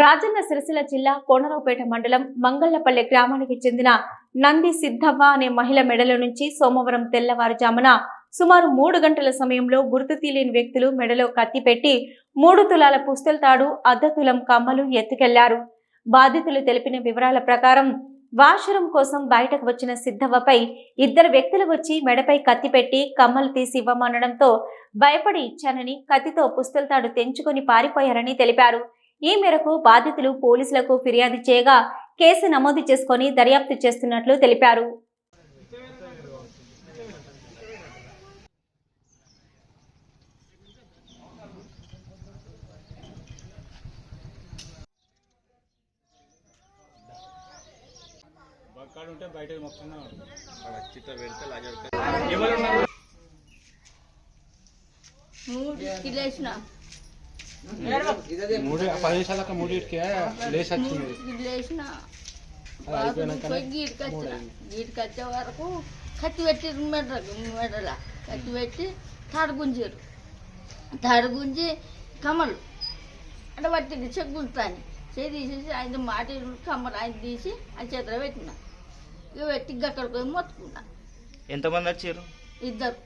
రాజన్న సిరిసిల్ల జిల్లా కోనరావుపేట మండలం మంగళ్ళపల్లె గ్రామానికి చెందిన నంది సిద్ధవ్వ అనే మహిళ మెడల నుంచి సోమవారం తెల్లవారుజామున సుమారు మూడు గంటల సమయంలో గుర్తు తీలేని వ్యక్తులు మెడలో కత్తి పెట్టి మూడు తులాల పుస్తల తాడు అర్ధ తులం కమ్మలు ఎత్తుకెళ్ళారు. బాధితులు తెలిపిన వివరాల ప్రకారం వాషరం కోసం బయటకు వచ్చిన సిద్ధవ్వపై ఇద్దరు వ్యక్తులు వచ్చి మెడపై కత్తి పెట్టి కమ్మలు తీసి ఇవ్వమనడంతో భయపడి ఇచ్చానని కత్తితో పుస్తల తాడు తెంచుకొని పారిపోయారని తెలిపారు. ఈ మేరకు బాధితులు పోలీసులకు ఫిర్యాదు చేయగా కేసు నమోదు చేసుకొని దర్యాప్తు చేస్తున్నట్లు తెలిపారు. ఉంటే బయట మొత్తం పెడితే మూడు పది నిమిషాలకు మూడింటికి లేచి వచ్చింది గీడికి వచ్చే వరకు కత్తి పెట్టి మెడ మెడల కత్తి పెట్టి తాడు గుంజారు తాడు గుంజి కమ్మలు అంటే పట్టింది చెగ్గులుతాని చేయి తీసేసి ఆయన మాట కమ్మలు ఆయన తీసి ఆయన చేతిలో పెట్టిన ఇక పెట్టి ఇక అక్కడికి పోయి మొత్తుకున్నా. ఎంతమంది వచ్చారు? ఇద్దరు.